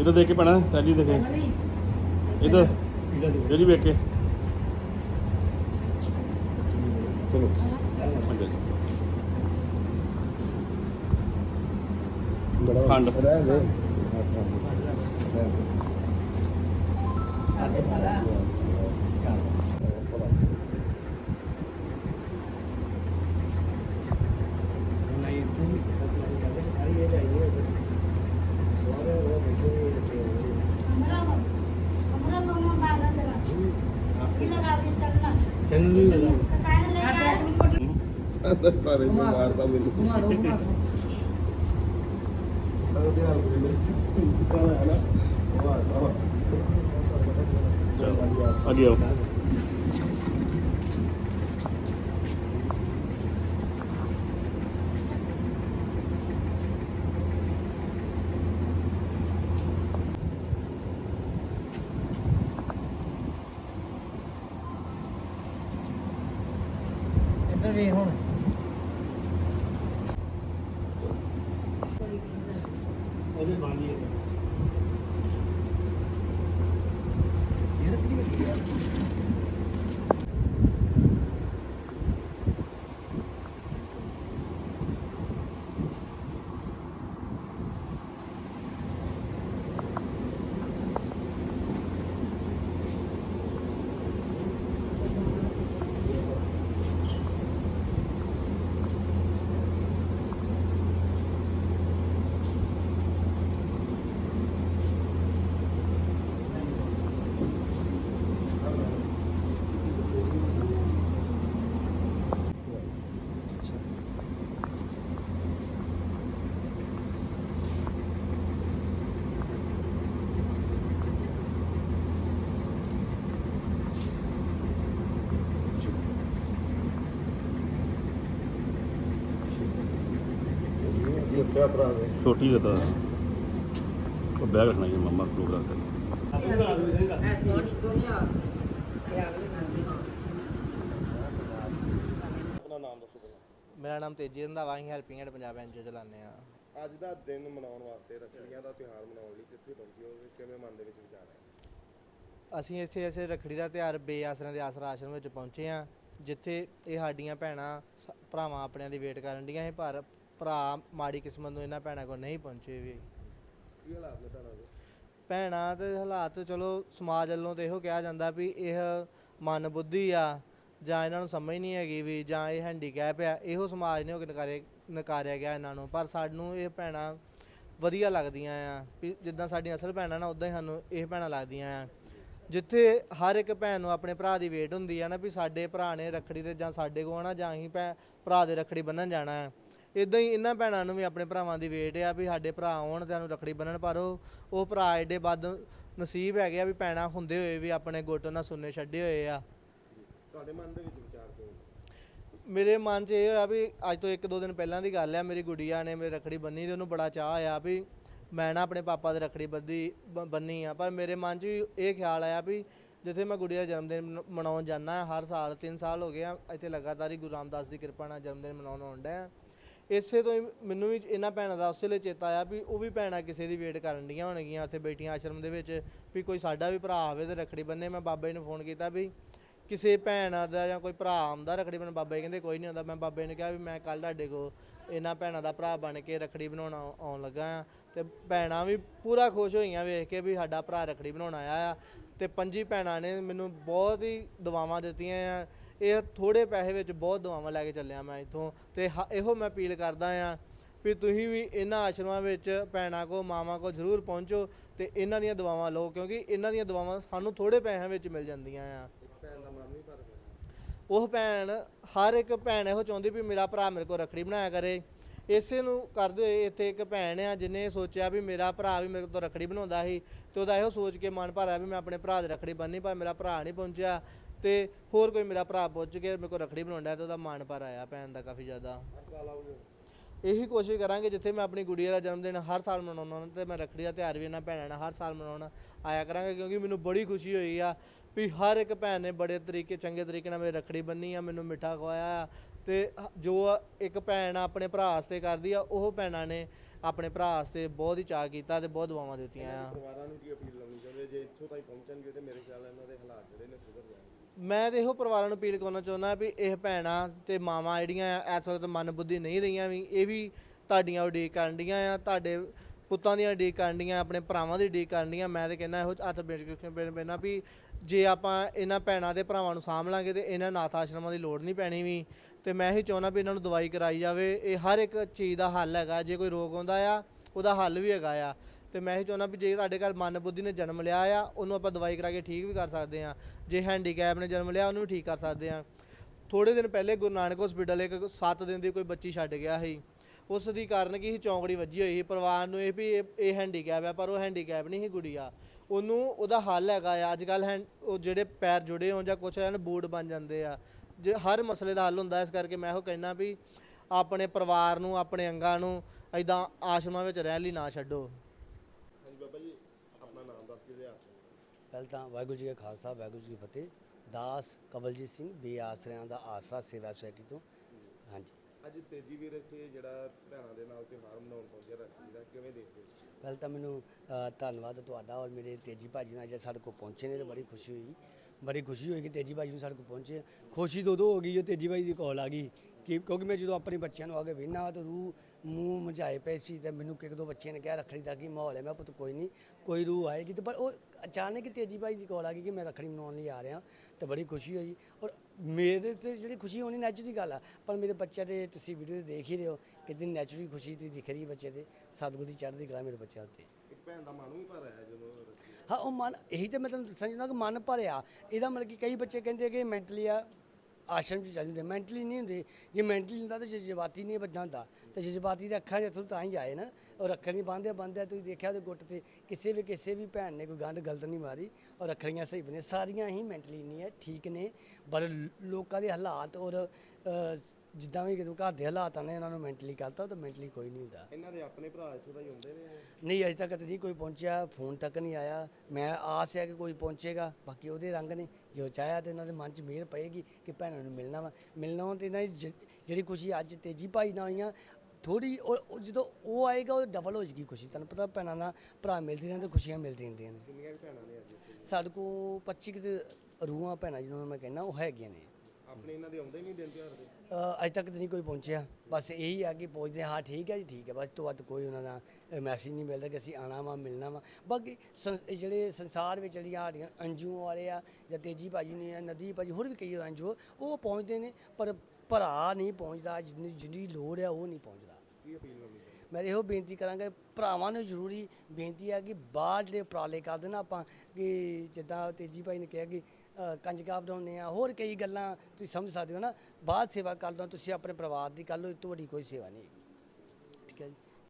ਇਧਰ ਦੇਖ ਕੇ ਪੈਣਾ ਸੈਲੀ ਦੇਖੇ। ਇਧਰ ਜਿਹੜੀ ਵੇਖ ਕੇ। ਚਲੋ। ਖੰਡ। ਰਹਿ ਦੇ ਨਹੀਂ ਸਾਰੇ ਨੂੰ ਮਾਰਦਾ ਮੈਨੂੰ। ਦੋ ਉਹ ਤੇ ਹਾਲ ਕੋਈ ਨਹੀਂ ਕਾਹ ਹੈ ਨਾ? ਚਲੋ ਅੱਗੇ ਆਓ। ਇੱਧਰ ਵੇਖ ਹੁਣ। ਕਿਆ ਤਰ੍ਹਾਂ ਦੇ? ਛੋਟੀ ਦਾ ਤਾਂ ਉਹ ਬੈਗ ਰੱਖਣਾ ਜੀ ਮੰਮਾ ਪ੍ਰੋਗਰਾਮ ਕਰ ਆਪਣਾ ਨਾਮ ਦੱਸੋ ਪਹਿਲਾਂ ਮੇਰਾ ਨਾਮ ਤੇਜੀ ਰੰਧਾਵਾ ਅਸੀਂ ਹੈਲਪਿੰਗ ਐਂਡ ਪੰਜਾਬ ਐਨਜੀਓ ਚਲਾਉਂਦੇ ਆ ਅੱਜ ਦਾ ਦਿਨ ਮਨਾਉਣ ਵਾਸਤੇ ਰੱਖੜੀਆਂ ਦਾ ਤਿਉਹਾਰ ਮਨਾਉਣ ਲਈ ਕਿੱਥੇ ਪਹੁੰਚੇ ਹੋ? ਕਿਵੇਂ ਮਨ ਦੇ ਵਿੱਚ ਵਿਚਾਰ ਹੈ? ਅਸੀਂ ਇੱਥੇ ਐਸੇ ਰੱਖੜੀ ਦਾ ਤਿਉਹਾਰ ਬੇਆਸਰਿਆਂ ਦੇ ਆਸਰਾ ਆਸ਼ਰਮ ਵਿੱਚ ਪਹੁੰਚੇ ਆ ਜਿੱਥੇ ਇਹ ਸਾਡੀਆਂ ਭੈਣਾਂ ਸ- ਭਰਾਵਾਂ ਆਪਣਿਆਂ ਦੀ ਵੇਟ ਕਰਨ ਡੀਆਂ ਸੀ ਪਰ ਭਰਾ ਮਾੜੀ ਕਿਸਮਤ ਨੂੰ ਇਹਨਾਂ ਭੈਣਾਂ ਕੋਲ ਨਹੀਂ ਪਹੁੰਚੇ ਵੀ। ਕੀ ਹਾਲਾਤ ਨੇ ਭੈਣਾਂ ਦੇ? ਭੈਣਾਂ ਦੇ ਹਾਲਾਤ ਚਲੋ ਸਮਾਜ ਵੱਲੋਂ ਤੇ ਇਹੋ ਕਿਹਾ ਜਾਂਦਾ ਵੀ ਇਹ ਮਨ ਬੁੱਧੀ ਆ ਜਾਂ ਇਹਨਾਂ ਨੂੰ ਸਮਝ ਨਹੀਂ ਹੈਗੀ ਵੀ ਜਾਂ ਇਹ ਹੈਂਡੀਕੈਪ ਆ ਇਹੋ ਸਮਾਜ ਨੇ ਉਹ ਨਕਾਰੇ ਨਕਾਰਿਆ ਗਿਆ ਇਹਨਾਂ ਨੂੰ। ਪਰ ਸਾਨੂੰ ਇਹ ਭੈਣਾਂ ਵਧੀਆ ਲੱਗਦੀਆਂ ਆ ਵੀ ਜਿੱਦਾਂ ਸਾਡੀਆਂ ਅਸਲ ਭੈਣਾਂ ਨਾ ਉਦਾਂ ਹੀ ਸਾਨੂੰ ਇਹ ਭੈਣਾਂ ਲੱਗਦੀਆਂ ਆ। ਜਿੱਥੇ ਹਰ ਇੱਕ ਭੈਣ ਨੂੰ ਆਪਣੇ ਭਰਾ ਦੀ ਵੇਟ ਹੁੰਦੀ ਆ ਨਾ ਵੀ ਸਾਡੇ ਭਰਾ ਨੇ ਰੱਖੜੀ ਤੇ ਜਾਂ ਸਾਡੇ ਕੋਲ ਆਉਣਾ ਜਾਂ ਅਸੀਂ ਭੈ ਭਰਾ ਦੇ ਰੱਖੜੀ ਬੰਨਣ ਜਾਣਾ। ਹੈ ਇਦਾਂ ਹੀ ਇਹਨਾਂ ਭੈਣਾਂ ਨੂੰ ਵੀ ਆਪਣੇ ਭਰਾਵਾਂ ਦੀ ਵੇਟ ਆ ਵੀ ਸਾਡੇ ਭਰਾ ਆਉਣ ਤੇ ਸਾਨੂੰ ਰੱਖੜੀ ਬੰਨਣ ਪਰ ਉਹ ਉਹ ਭਰਾ ਐਡੇ ਵੱਧ ਨਸੀਬ ਹੈਗੇ ਆ ਵੀ ਭੈਣਾਂ ਹੁੰਦੇ ਹੋਏ ਵੀ ਆਪਣੇ ਗੁੱਟ ਨਾਲ ਸੁੰਨੇ ਛੱਡੇ ਹੋਏ ਆ। ਤੁਹਾਡੇ ਮਨ ਦੇ ਵਿੱਚ ਵਿਚਾਰ ਕਿਉਂ ਮੇਰੇ ਮਨ 'ਚ ਇਹ ਹੋਇਆ ਵੀ ਅੱਜ ਤੋਂ ਇੱਕ ਦੋ ਦਿਨ ਪਹਿਲਾਂ ਦੀ ਗੱਲ ਆ ਮੇਰੀ ਗੁੜੀਆ ਨੇ ਮੇਰੀ ਰੱਖੜੀ ਬੰਨੀ ਤੇ ਉਹਨੂੰ ਬੜਾ ਚਾਹ ਆਇਆ ਵੀ ਮੈਂ ਨਾ ਆਪਣੇ ਪਾਪਾ ਦੇ ਰੱਖੜੀ ਬੱਧੀ ਬ- ਬੰਨੀ ਆ। ਪਰ ਮੇਰੇ ਮਨ 'ਚ ਵੀ ਇਹ ਖਿਆਲ ਆਇਆ ਵੀ ਜਿੱਥੇ ਮੈਂ ਗੁੜੀਆ ਦਾ ਜਨਮ ਦਿਨ ਮਨ- ਮਨਾਉਣ ਜਾਂਦਾ ਹਰ ਸਾਲ 3 ਸਾਲ ਹੋ ਗਏ ਆ ਇੱਥੇ ਲਗਾਤਾਰ ਹੀ ਗੁਰੂ ਰਾਮਦਾਸ ਦੀ ਕਿਰਪਾ ਨਾਲ ਜਨਮ ਦਿਨ ਮਨਾਉਣ ਆਉਂਦਾ ਆ। ਇਸੇ ਤੋਂ ਹੀ ਮੈਨੂੰ ਵੀ ਇਹਨਾਂ ਭੈਣਾਂ ਦਾ ਉਸੇ ਲਈ ਚੇਤਾ ਆਇਆ ਵੀ ਉਹ ਵੀ ਭੈਣਾਂ ਕਿਸੇ ਦੀ ਵੇਟ ਕਰਨ ਡੀਆਂ ਹੋਣਗੀਆਂ, ਉੱਥੇ ਬੈਠੀਆਂ ਆਸ਼ਰਮ ਦੇ ਵਿੱਚ ਵੀ ਕੋਈ ਸਾਡਾ ਵੀ ਭਰਾ ਹੋਵੇ ਤੇ ਰੱਖੜੀ ਬੰਨੇ। ਮੈਂ ਬਾਬਾ ਜੀ ਨੂੰ ਫੋਨ ਕੀਤਾ ਵੀ ਕਿਸੇ ਭੈਣ ਦਾ ਜਾਂ ਕੋਈ ਭਰਾ ਆਉਂਦਾ ਰੱਖੜੀ ਬਣਾਉਣ ਬਾਬਾ ਜੀ ਕਹਿੰਦੇ ਕੋਈ ਨਹੀਂ ਆਉਂਦਾ। ਮੈਂ ਬਾਬੇ ਨੇ ਕਿਹਾ ਵੀ ਮੈਂ ਕੱਲ ਤੁਹਾਡੇ ਕੋ ਇਹਨਾਂ ਭੈਣਾਂ ਦਾ ਭਰਾ ਬਣ ਕੇ ਰੱਖੜੀ ਬਣਾਉਣ ਆਉਣ ਲੱਗਾ ਆ ਤੇ ਭੈਣਾਂ ਵੀ ਪੂਰਾ ਖੁਸ਼ ਹੋਈਆਂ ਵੇਖ ਕੇ ਵੀ ਸਾਡਾ ਭਰਾ ਰੱਖੜੀ ਬਣਾਉਣ ਆਇਆ ਆ। ਤੇ ਪੰਜੀ ਭੈਣਾਂ ਨੇ ਮੈਨੂੰ ਬਹੁਤ ਹੀ ਦੁਆਵਾਂ ਦਿੱਤੀਆਂ ਆ। ਇਹ ਥੋੜੇ ਪੈਸੇ ਵਿੱਚ ਬਹੁਤ ਦੁਆਵਾਂ ਲੈ ਕੇ ਚੱਲਿਆ ਮੈਂ ਇੱਥੋਂ ਤੇ ਹ- ਇਹੋ ਮੈਂ ਅਪੀਲ ਕਰਦਾ ਆ ਵੀ ਤੁਸੀਂ ਵੀ ਇਹਨਾਂ ਆਸ਼ਰਮਾਂ ਵਿੱਚ ਭੈਣਾਂ ਕੋ, ਮਾਵਾਂ ਕੋ ਜ਼ਰੂਰ ਪਹੁੰਚੋ ਤੇ ਇਹਨਾਂ ਦੀਆਂ ਦੁਆਵਾਂ ਲਓ ਕਿਉਂਕਿ ਇਹਨਾਂ ਦੀਆਂ ਦੁਆਵਾਂ ਸਾਨੂੰ ਥੋੜੇ ਪੈਸਿਆਂ ਵਿੱਚ ਮਿਲ ਜਾਂਦੀਆਂ ਆ। ਉਹ ਭੈਣ, ਹਰ ਇੱਕ ਭੈਣ ਇਹੋ ਚਾਹੁੰਦੀ ਵੀ ਮੇਰਾ ਭਰਾ ਮੇਰੇ ਕੋਲ ਰੱਖੜੀ ਬਣਾਇਆ ਕਰੇ। ਇਸੇ ਨੂੰ ਕਰਦੇ ਹੋਏ ਇੱਥੇ ਇੱਕ ਭੈਣ ਆ ਜਿਹਨੇ ਸੋਚਿਆ ਵੀ ਮੇਰਾ ਭਰਾ ਵੀ ਮੇਰੇ ਤੋਂ ਰੱਖੜੀ ਬਣਾਉਂਦਾ ਸੀ ਤੇ ਉਹਦਾ ਇਹੋ ਸੋਚ ਕੇ ਮਨ ਭਰਿਆ ਵੀ ਮੈਂ ਆਪਣੇ ਭਰਾ ਦੀ ਰੱਖੜੀ ਬੰਨ੍ਹਣੀ ਪਰ ਮੇਰਾ ਭਰਾ ਨਹੀਂ ਪਹੁੰਚਿਆ। ਤੇ ਹੋਰ ਕੋਈ ਮੇਰਾ ਭਰਾ ਪਹੁੰਚ ਕੇ ਮੇਰੇ ਕੋਲ ਰੱਖੜੀ ਬਣਾਉਂਦਾ ਤੇ ਉਹਦਾ ਮਾਣ ਭਰ ਆਇਆ ਭੈਣ ਦਾ ਕਾਫੀ ਜ਼ਿਆਦਾ। ਹਰ ਇਹੀ ਕੋਸ਼ਿਸ਼ ਕਰਾਂਗੇ ਜਿੱਥੇ ਮੈਂ ਆਪਣੀ ਗੁੜੀਆ ਦਾ ਜਨਮ ਦਿਨ ਹਰ ਸਾਲ ਮਨਾਉਣਾ ਤੇ ਮੈਂ ਰੱਖੜੀ ਦਾ ਤਿਉਹਾਰ ਵੀ ਇਹਨਾਂ ਭੈਣਾਂ ਨਾਲ ਹਰ ਸਾਲ ਮਨਾਉਣਾ ਆਇਆ ਕਰਾਂਗੇ ਕਿਉਂਕਿ ਮੈਨੂੰ ਬੜੀ ਖੁਸ਼ੀ ਹੋਈ ਆ ਵੀ ਹਰ ਇੱਕ ਭੈਣ ਨੇ ਬੜੇ ਤਰੀਕੇ, ਚੰਗੇ ਤਰੀਕੇ ਨਾਲ ਮੇਰੀ ਰੱਖੜੀ ਬੰਨੀ ਆ, ਮੈਨੂੰ ਮਿੱਠਾ ਖਵਾਇਆ ਆ ਤੇ ਜੋ ਇੱਕ ਭੈਣ ਆਪਣੇ ਭਰਾ ਵਾਸਤੇ ਕਰਦੀ ਆ, ਉਹ ਭੈਣਾਂ ਨੇ ਆਪਣੇ ਭਰਾ ਵਾਸਤੇ ਬਹੁਤ ਹੀ ਚਾਅ ਕੀਤਾ ਤੇ ਬਹੁਤ ਦੁਆਵਾਂ ਦਿੱਤੀਆਂ ਆ। ਪਰਿਵਾਰਾਂ ਨੂੰ ਕੀ ਅਪੀਲ ਲਾਉਣੀ ਚਾਹੁੰਦੇ ਜੇ ਇੱਥੋਂ ਤਾਈਂ ਪਹੁੰਚਣਗੇ ਤੇ ਮੇਰੇ ਖਿਆਲ ਨਾਲ ਇਹਨਾਂ ਦੇ ਹਾਲਾਤ ਜਿਹੜੇ ਨੇ ਸੁਧਰ ਜਾਣਗੇ। ਮੈਂ ਤੇ ਇਹੋ ਪਰਿਵਾਰਾਂ ਨੂੰ ਅਪੀਲ ਕਰਨਾ ਚਾਹੁੰਦਾ ਵੀ ਇਹ ਭੈਣਾਂ ਤੇ ਮਾਵਾਂ ਜਿਹੜੀਆਂ ਆ, ਇਸ ਵਕਤ ਮਨ ਬੁੱਧੀ ਨਹੀਂ ਰਹੀਆਂ ਵੀ ਇਹ ਵੀ ਤੁਹਾਡੀਆਂ ਉਡੀਕ ਕਰਨ ਡੀਆਂ ਆ ਤੁਹਾਡੇ ਪੁੱਤਾਂ ਦੀਆਂ ਉਡੀਕ ਕਰਨ ਡੀਆਂ ਆਪਣੇ ਭਰਾਵਾਂ ਦੀ ਉਡੀਕ ਕਰਨ ਡੀਆਂ। ਮੈਂ ਤੇ ਕਹਿੰਦਾ ਇਹੋ ਹੱਥ ਬੇੜ ਕੇ ਪੈਣਾ ਵੀ ਜੇ ਆਪਾਂ ਇਹਨਾਂ ਭੈਣਾਂ ਦੇ ਭਰਾਵਾਂ ਨੂੰ ਸਾਂਭ ਲਾਂਗੇ ਤੇ ਇਹਨਾਂ ਨਾਥ ਆਸ਼ਰਮਾਂ ਦੀ ਲੋੜ ਨਹੀਂ ਪੈਣੀ ਵੀ। ਤੇ ਮੈਂ ਇਹੀ ਚਾਹੁੰਦਾ ਵੀ ਇਹਨਾਂ ਨੂੰ ਦਵਾਈ ਕਰਾਈ ਜਾਵੇ। ਇਹ ਹਰ ਇੱਕ ਚੀਜ਼ ਦਾ ਹੱਲ ਹੈਗਾ, ਜੇ ਕੋਈ ਰੋਗ ਆਉਂਦਾ ਆ, ਉਹਦਾ ਹੱਲ ਵੀ ਹੈਗਾ ਆ। ਤੇ ਮੈਂ ਇਹ ਚਾਹੁੰਦਾ ਵੀ ਜੇ ਸਾਡੇ ਘਰ ਮਨ ਬੁੱਧੀ ਨੇ ਜਨਮ ਲਿਆ ਆ, ਉਹਨੂੰ ਆਪਾਂ ਦਵਾਈ ਕਰਾ ਕੇ ਠੀਕ ਵੀ ਕਰ ਸਕਦੇ ਆ। ਜੇ ਹੈਂਡੀਕੈਪ ਨੇ ਜਨਮ ਲਿਆ, ਉਹਨੂੰ ਵੀ ਠੀਕ ਕਰ ਸਕਦੇ ਆ। ਥੋੜੇ ਦਿਨ ਪਹਿਲੇ ਗੁਰੂ ਨਾਨਕ ਹਸਪੀਟਲ ਇੱਕ 7 ਦਿਨ ਦੀ ਕੋਈ ਬੱਚੀ ਛੱਡ ਗਿਆ ਸੀ। ਉਸ ਦੀ ਕਾਰਨ ਕੀ ਸੀ? ਚੌਂਕੜੀ ਵੱਜੀ ਹੋਈ ਸੀ। ਪਰਿਵਾਰ ਨੂੰ ਇਹ ਵੀ ਇਹ- ਇਹ ਹੈਂਡੀਕੈਪ ਹੈ ਪਰ ਉਹ ਹੈਂਡੀਕੈਪ ਨਹੀਂ ਸੀ ਗੁੜੀਆ ਉਹਨੂੰ ਉਹਦਾ ਹੱਲ ਹੈਗਾ ਆ। ਅੱਜ ਕੱਲ ਉਹ ਜਿਹੜੇ ਪੈਰ ਜੁੜੇ ਹੋਣ ਜਾਂ ਕੁਛ ਹਨ ਬੂਟ ਬਣ ਜਾਂਦੇ ਆ। ਜੇ ਹਰ ਮਸਲੇ ਦਾ ਹੱਲ ਹੁੰਦਾ ਇਸ ਕਰਕੇ ਮੈਂ ਇਹੋ ਕਹਿਣਾ ਵੀ ਆਪਣੇ ਪਰਿਵਾਰ ਨੂੰ ਆਪਣੇ ਅੰਗਾਂ ਨੂੰ ਐਦਾਂ ਆਸ਼ਰਮਾਂ ਵਿੱਚ ਰਹਿਣ ਲਈ ਨਾ ਛੱਡੋ। ਹਾਂਜੀ ਬਾਬਾ ਜੀ ਆਪਣਾ ਨਾਮ ਦੱਸ ਕੇ ਲਿਆ ਪਹਿਲ ਤਾਂ ਵਾਹਿਗੁਰੂ ਜੀ ਕਾ ਖਾਲਸਾ ਵਾਹਿਗੁਰੂ ਜੀ ਕੀ ਫਤਿਹ। ਦਾਸ ਕਵਲਜੀਤ ਸਿੰਘ ਬੇ ਆਸਰਿਆਂ ਦਾ ਆਸਰਾ ਸੇਵਾ ਸੁਸਾਇਟੀ ਤੋਂ। ਹਾਂਜੀ। ਅੱਜ ਤੇਜੀ ਵੀਰ ਇੱਥੇ ਜਿਹੜਾ ਭੈਣਾਂ ਦੇ ਨਾਲ ਤਿਉਹਾਰ ਮਨਾਉਣ ਪਹੁੰਚਿਆ ਰੱਖੜੀ ਦਾ ਕਿਵੇਂ ਦੇਖਦੇ ਪਹਿਲ ਤਾਂ ਮੈਨੂੰ ਅ, ਧੰਨਵਾਦ ਤੁਹਾਡਾ ਔਰ ਮੇਰੇ ਤੇਜੀ ਭਾਜੀ ਨਾਲ ਜੇ ਸਾਡੇ ਕੋਲ ਪਹੁੰਚੇ ਨੇ ਤਾਂ ਬੜੀ ਖੁਸ਼ੀ ਹੋਈ। ਬੜੀ ਖੁਸ਼ੀ ਹੋਈ ਕਿ ਤੇਜੀ ਭਾਜੀ ਨੂੰ ਸਾਡੇ ਕੋਲ ਪਹੁੰਚੇ ਖੁਸ਼ੀ ਦੋ ਦੋ ਹੋ ਗਈ ਜੋ ਤੇਜੀ ਭਾਈ ਦੀ ਕਾਲ ਆ ਗਈ ਕਿ ਕਿਉਂਕਿ ਮੈਂ ਜਦੋਂ ਆਪਣੇ ਬੱਚਿਆਂ ਨੂੰ ਆ ਕੇ ਵੇਖਣਾ ਤਾਂ ਰੂਹ ਮੂੰਹ ਮਝਾਏ ਪਏ ਸੀ ਤੇ ਮੈਨੂੰ ਇੱਕ ਦੋ ਬੱਚਿਆਂ ਨੇ ਕਿਹਾ ਰੱਖੜੀ ਦਾ ਕੀ ਮਾਹੌਲ ਹੈ। ਮੈਂ ਪੁੱਤ ਕੋਈ ਨਹੀਂ, ਕੋਈ ਰੂਹ ਆਏਗੀ ਤੇ ਪਰ ਉਹ ਅਚਾਨਕ ਹੀ ਤੇਜੀ ਭਾਈ ਦੀ ਕਾਲ ਆ ਗਈ ਕਿ ਮੈਂ ਰੱਖੜੀ ਮਨਾਉਣ ਲਈ ਆ ਰਿਹਾ ਤਾਂ ਬੜੀ ਖੁਸ਼ੀ ਹੋਈ ਔਰ ਮੇਰੇ ਤੇ ਜਿਹੜੀ ਖੁਸ਼ੀ ਹੋਣੀ ਨੈਚੁਰਲੀ ਗੱਲ ਆ, ਪਰ ਮੇਰੇ ਬੱਚਿਆਂ ਦੇ ਤੁਸੀਂ ਵੀਡੀਓ ਦੇਖ ਹੀ ਰਹੇ ਹੋ ਕਿੰਨੀ ਨੈਚੁਰਲੀ ਖੁਸ਼ੀ ਤੁਸੀਂ ਦਿਖ ਰਹੀ ਹੈ ਬੱਚੇ ਤੇ। ਸਤਿਗੁਰੂ ਦੀ ਚੜ੍ਹਦੀ ਕਲਾ ਮੇਰੇ ਬੱਚਿਆਂ ਉੱਤੇ। ਇੱਕ ਭੈਣ ਦਾ ਮਨ ਵੀ ਭਰ ਆਇਆ ਹਾਂ, ਉਹ ਮਨ, ਇਹੀ ਤੇ ਮੈਂ ਤੁਹਾਨੂੰ ਦੱਸਣਾ ਚਾਹੁੰਦਾ ਕਿ ਮਨ ਭਰਿਆ, ਇਹਦਾ ਮਤਲਬ ਕਿ ਕਈ ਬੱਚੇ ਕਹਿੰਦੇ ਕਿ ਮੈਂਟਲੀ ਆ, ਆਸ਼ਰਮ ਚ ਚੱਲ ਜਾਂਦੇ ਮੈਂਟਲੀ ਨਹੀਂ ਹੁੰਦੇ। ਜੇ ਮੈਂਟਲੀ ਹੁੰਦਾ ਤਾਂ ਜਜ਼ਬਾਤੀ ਨਹੀਂ ਬੱਚਾ ਹੁੰਦਾ। ਤੇ ਜਜ਼ਬਾਤੀ ਦੇ ਅੱਖਾਂ ਜਿੱਥੋਂ ਤਾਂ ਹੀ ਆਏ ਨਾ। ਔਰ ਅੱਖਰ ਨਹੀਂ ਬੰਨ੍ਹਦੇ ਬੰਨ੍ਹਦੇ ਤੁਸੀਂ ਦੇਖਿਆ ਉਹਦੇ ਗੁੱਟ ਤੇ ਕਿਸੇ ਵੀ ਕਿਸੇ ਵੀ ਭੈਣ ਨੇ ਕੋਈ ਗੰਢ ਗਲਤ ਨਹੀਂ ਮਾਰੀ ਔਰ ਰੱਖੜੀਆਂ ਸਹੀ ਬਣੇ ਸਾਰੀਆਂ ਹੀ ਮੈਂਟਲੀ ਨਹੀਂ ਹੈ ਠੀਕ ਨੇ। ਪਰ ਲੋਕਾਂ ਦੇ ਹਾਲਾਤ ਔਰ ਜਿੱਦਾਂ ਵੀ ਕਿਦੋਂ ਘਰ ਦੇ ਹਾਲਾਤਾਂ ਨੇ ਇਹਨਾਂ ਨੂੰ ਮੈਂਟਲੀ ਕਰਤਾ ਤਾਂ ਮੈਂਟਲੀ ਕੋਈ ਨਹੀਂ ਹੁੰਦਾ। ਇਹਨਾਂ ਦੇ ਆਪਣੇ ਭਰਾ ਇੱਥੋਂ ਦਾ ਹੀ ਹੁੰਦੇ ਨੇ ਨਹੀਂ ਅਜੇ ਤੱਕ ਤਾਂ ਨਹੀਂ ਕੋਈ ਪਹੁੰਚਿਆ ਫੋਨ ਤੱਕ ਨਹੀਂ ਆਇਆ। ਮੈਂ ਆਸ ਹੈ ਕਿ ਕੋਈ ਪਹੁੰਚੇਗਾ ਬਾਕੀ ਉਹਦੇ ਰੰਗ ਨੇ। ਜੋ ਚਾਹਿਆ ਤੇ ਇਹਨਾਂ ਦੇ ਮਨ 'ਚ ਮਿਹਰ ਪਏਗੀ ਕਿ ਭੈਣਾਂ ਨੂੰ ਮਿਲਣਾ ਵਾ। ਮਿਲਣਾ ਵਾ ਤੇ ਇਹਨਾਂ ਦੀ ਜ- ਜਿਹੜੀ ਖੁਸ਼ੀ ਅੱਜ ਤੇਜੀ ਭਾਈ ਨਾਲ ਹੋਈਆਂ ਥੋੜੀ ਜਦੋਂ ਉਹ ਆਏਗਾ ਉਹ ਡਬਲ ਹੋ ਜਾਏਗੀ ਖੁਸ਼ੀ। ਤੁਹਾਨੂੰ ਪਤਾ ਭੈਣਾਂ ਨਾਲ ਭਰਾ ਮਿਲਦੇ ਰਹਿੰਦੇ ਖੁਸ਼ੀਆਂ ਮਿਲਦੀਆਂ ਰਹਿੰਦੀਆਂ ਨੇ। ਕਿੰਨੀਆਂ ਕੁ ਭੈਣਾਂ ਨੇ ਅੱਜ ਇੱਥੇ? ਸਾਡੇ ਕੋਲ 25 ਕੁ ਤੇ ਰੂਹਾਂ ਭੈਣਾਂ ਜਿਹਨਾਂ ਨੂੰ ਮੈਂ ਕਹਿੰਦਾ ਉਹ ਹੈਗੀਆਂ ਨੇ। ਆਪਣੇ ਇਹਨਾਂ ਦੇ ਆਉਂਦੇ ਨਹੀਂ ਦਿਨ ਤਿਉਹਾਰ ਦੇ ਅੱਜ ਤੱਕ ਤਾਂ ਨਹੀਂ ਕੋਈ ਪਹੁੰਚਿਆ। ਬਸ ਇਹੀ ਆ ਕਿ ਪੁੱਛਦੇ ਹਾਂ। ਠੀਕ ਹੈ ਜੀ ਠੀਕ ਹੈ। ਬਸ ਤੋਂ ਵੱਧ ਕੋਈ ਉਹਨਾਂ ਦਾ ਮੈਸੇਜ ਨਹੀਂ ਮਿਲਦਾ ਕਿ ਅਸੀਂ ਆਣਾ ਵਾ ਮਿਲਣਾ ਵਾ। ਬਾਕੀ ਸੰ- ਜਿਹੜੇ ਸੰਸਾਰ ਵਿੱਚ ਜਿਹੜੀਆਂ ਸਾਡੀਆਂ ਅੰਜੂ ਵਾਲੇ ਆ ਜਾਂ ਤੇਜੀ ਭਾਜੀ ਨੇ ਜਾਂ ਨਦੀ ਭਾਜੀ ਹੋਰ ਵੀ ਕਈ ਅੰਜੂ ਉਹ ਪਹੁੰਚਦੇ ਨੇ ਪਰ ਭਰਾ ਨਹੀਂ ਪਹੁੰਚਦਾ। ਜਿੰਨੀ ਜਿੰਨੀ ਲੋੜ ਆ ਉਹ ਨਹੀਂ ਪਹੁੰਚਦਾ। ਕੀ ਅਪੀਲ ਚਾਹੁੰਦੇ ਮੈਂ ਇਹੋ ਬੇਨਤੀ ਕਰਾਂਗਾ ਭਰਾਵਾਂ ਨੂੰ ਜ਼ਰੂਰੀ ਬੇਨਤੀ ਹੈ ਕਿ ਬਾਹਰ ਜਿਹੜੇ ਉਪਰਾਲੇ ਕਰਦੇ ਨਾ ਆਪਾਂ ਕਿ ਜਿੱਦਾਂ ਤੇਜੀ ਭਾਈ ਨੇ ਕਿਹਾ ਕਿ ਕੰਜਕਾਂ ਬਣਾਉਂਦੇ ਆ। ਹੋਰ ਕਈ ਗੱਲਾਂ ਤੁਸੀਂ ਸਮਝ ਸਕਦੇ ਹੋ ਨਾ। ਬਾਅਦ ਸੇਵਾ ਕਰ ਲਓ ਤੁਸੀਂ ਆਪਣੇ ਪਰਿਵਾਰ ਦੀ ਕਰ ਲਓ, ਤੁਹਾਡੀ ਕੋਈ ਸੇਵਾ ਨਹੀਂ ਹੈਗੀ। ਠੀਕ ਹੈ ਜੀ।